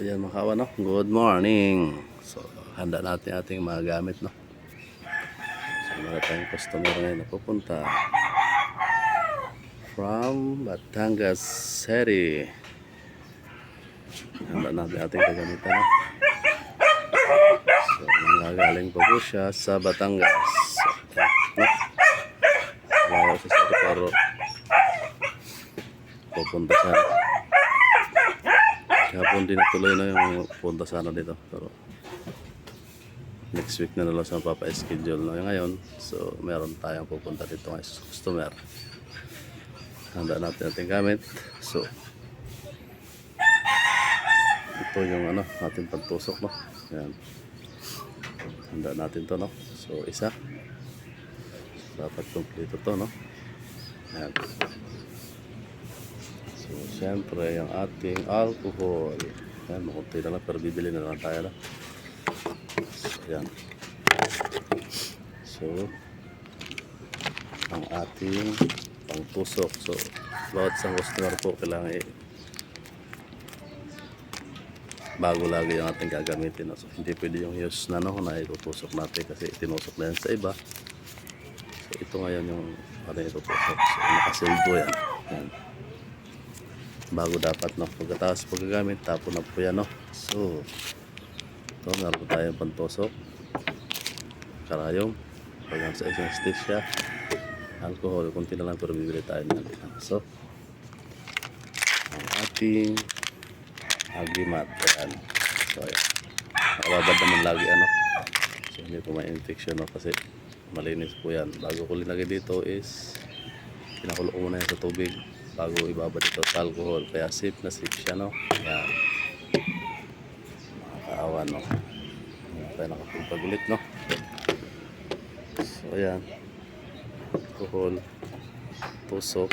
Ayan mga kawan, no? Good morning. So, handa natin ating mga gamit, no? So, meron tayong customer ngayon na pupunta from Batangas City. Handa natin ating kagamitan, no? So, nanggagaling pa po siya sa Batangas. So, no? Wala sa City pero pupunta siya. Kahapon din natuloy na yung punta sana dito. Pero next week na nalang sa mapapa-schedule na ngayon. So meron tayong pupunta dito ngayon sa customer. Handa natin ating gamit. So ito yung ano, ating pagtusok no. Yan. Handa natin to no. So isa. So, dapat kompleto to no. Yan. So, siyempre, yung ating alcohol. Yan, makunti na lang, pero bibili na lang tayo. So, yan. So, ang ating pangtusok. So, bawat isang customer po, kailangan i- bago lagi yung ating gagamitin. So, hindi pwede yung use na no, na itutusok natin kasi tinusok na yan sa iba. So, ito ngayon yung ating itutusok. So, nakasildo yan. Yan bago dapat no? Pagkatapos paggagamit tapon na po yan no? So ito meron po tayong pantusok karayom pag sa isang siya alcohol kunti na lang pero bibili tayo ng so ang ating agimat ayan so ayan. Nakababad naman lagi ano? So hindi po may infection no? Kasi malinis po yan. Bago ko linagay dito is pinakulo ko muna yan sa tubig bago ibabad ito sa alcohol. Kaya safe na safe siya no? Yan makakaawa no? Hindi tayo nakapagpag ulit no? So ayan. Alcohol tusok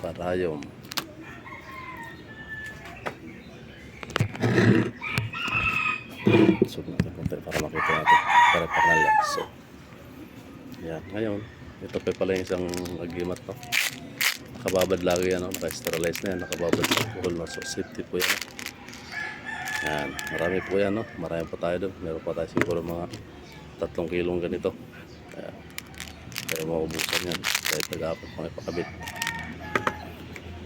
karayom so natin konti para makita natin. Para pangalan so yan ngayon ito pa pala yung isang agimat no nakababad lagi yan, naka-sterilize na yan, nakababad sa alcohol, no? so safety po yan. Yan, marami po yan, no? marami pa tayo doon, meron pa tayo siguro mga tatlong kilong ganito. Kaya, kaya maubusan yan, kahit nag-apat pang ipakabit.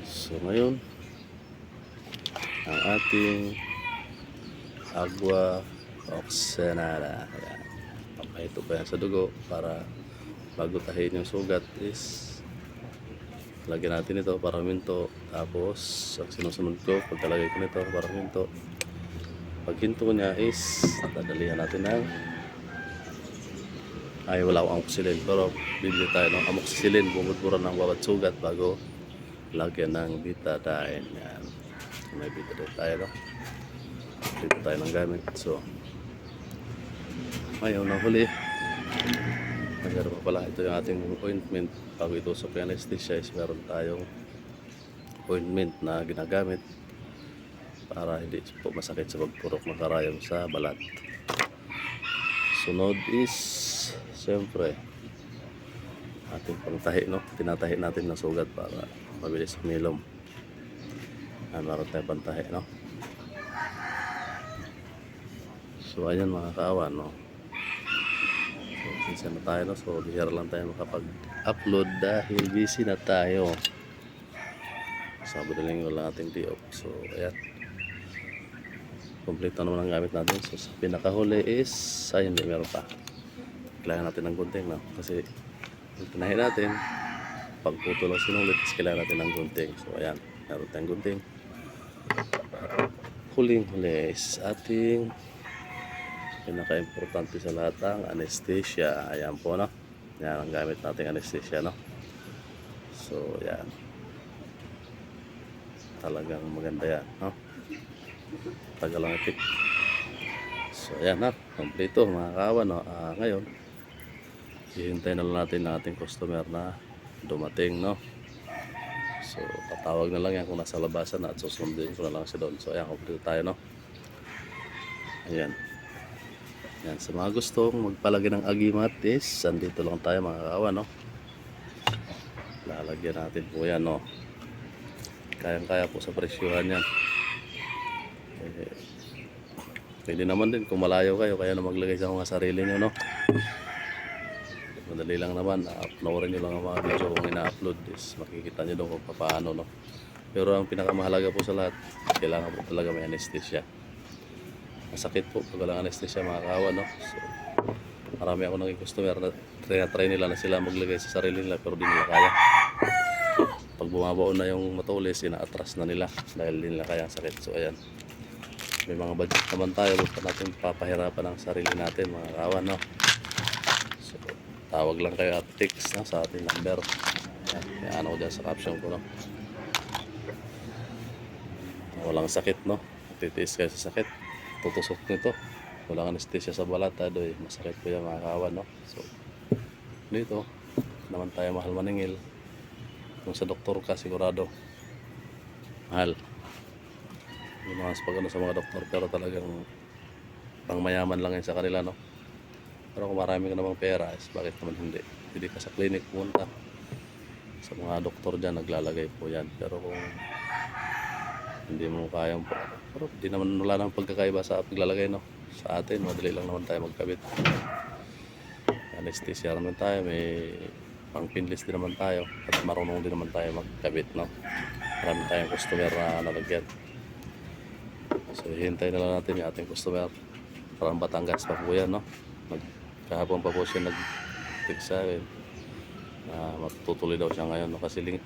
So ngayon, ang ating agua oxenada. Ayan. Papahito pa yan sa dugo para bago tahin yung sugat is lagyan natin ito para minto tapos ang sinusunod ko pagkalagay ko nito para minto pag hinto niya is dadalihan natin ng ay wala akong amoxicillin pero bibili tayo ng amoxicillin bumudburan ng bawat sugat bago lagyan ng betadine yan may betadine tayo no? Dito tayo ng gamit. So ngayon ang huli Meron pa pala ito yung ating ointment bago itusok yung anesthesia is meron tayong ointment na ginagamit para hindi po masakit sa pagpurok ng karayom sa balat. Sunod is siyempre ating pangtahi no, tinatahi natin ng sugat para mabilis umilom. Ah, meron tayong pantahi no. So ayan mga kaawan no. Minsan na tayo, no? So, bihira lang tayo makapag-upload dahil busy na tayo. Sabado lang yung ating day off. So, ayan. Complete na naman ang gamit natin. So, sa pinakahuli is, ay, hindi, meron pa. Kailangan natin ng gunting, no? Kasi, yung natin, pag puto lang sinulit, kailangan natin ng gunting. So, ayan. Meron tayong gunting. Huling huli is ating pinaka-importante sa lahat ang anesthesia. Ayan po, no? Yan ang gamit nating anesthesia, no? So, yan. Talagang maganda yan, no? Tagal lang ipit. So, ayan na. Kompleto, mga kawan, no? Ah, ngayon, hihintay na lang natin ang ating customer na dumating, no? So, tatawag na lang yan kung nasa labasan na at susundin ko na lang siya doon. So, ayan, kompleto tayo, no? Ayan. Yan, sa mga gustong magpalagay ng agimat is, andito lang tayo mga kawan, no? Lalagyan natin po yan, no? Kayang-kaya po sa presyuhan yan. Eh, Pwede naman din kung malayo kayo, kaya na maglagay sa mga sarili nyo, no? Madali lang naman, panoorin nyo lang ang mga video kung ina-upload is makikita nyo doon kung paano, no? Pero ang pinakamahalaga po sa lahat, kailangan po talaga may anesthesia. Masakit po pag walang anesthesia mga kawan, no? So, marami ako naging customer na try, try nila na sila maglagay sa sarili nila pero di nila kaya. Pag bumabaon na yung matulis, ina-atras na nila dahil di nila kaya ang sakit. So, ayan. May mga budget naman tayo, pa natin papahirapan ang sarili natin mga kawan, no? So, tawag lang kayo at text no, sa ating number. Ayan, Yan ako dyan sa caption ko, no? Walang sakit, no? Titiis kayo sa sakit. Tutusok nito. Walang anesthesia sa balat, ado eh. Masakit po yan mga kawan, no? So, dito, naman tayo mahal maningil. Kung sa doktor ka, sigurado. Mahal. Yung mga pag ano sa mga doktor, pero talagang pang mayaman lang yan sa kanila, no? Pero kung marami ka namang pera, is bakit naman hindi? Hindi ka sa clinic pumunta. Sa mga doktor dyan, naglalagay po yan. Pero kung hindi mo kayang. Pero di naman wala nang pagkakaiba sa paglalagay, no? Sa atin, madali lang naman tayo magkabit. Anesthesia naman tayo, may pang pinless din naman tayo. At marunong din naman tayo magkabit, no? Marami tayong customer na nalagyan. So, hintay na lang natin yung ating customer. Parang Batangas pa po yan, no? Nag, kahapon pa po siya nag-text sa akin na matutuloy daw siya ngayon. No? Kasi ling,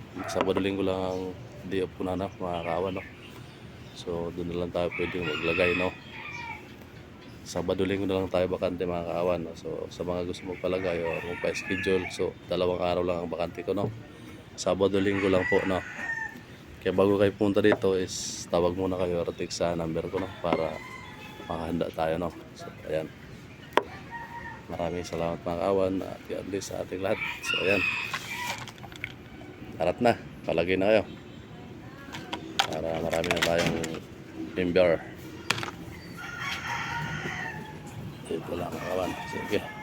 linggo lang ang day off ko na na, mga kawan, no? So, doon lang tayo pwedeng maglagay, no? Sabado linggo na lang tayo bakante mga kawan. No? So, sa mga gusto magpalagay o magpa-schedule, so, dalawang araw lang ang bakante ko, no? Sabado linggo lang po, no? Kaya bago kayo punta dito is tawag muna kayo or text sa number ko, no? Para makahanda tayo, no? So, ayan. Maraming salamat mga kawan at God bless sa ating lahat. So, ayan. Harap na. Palagay na kayo. Para marami na tayong member. Ito lang kawan. Sige.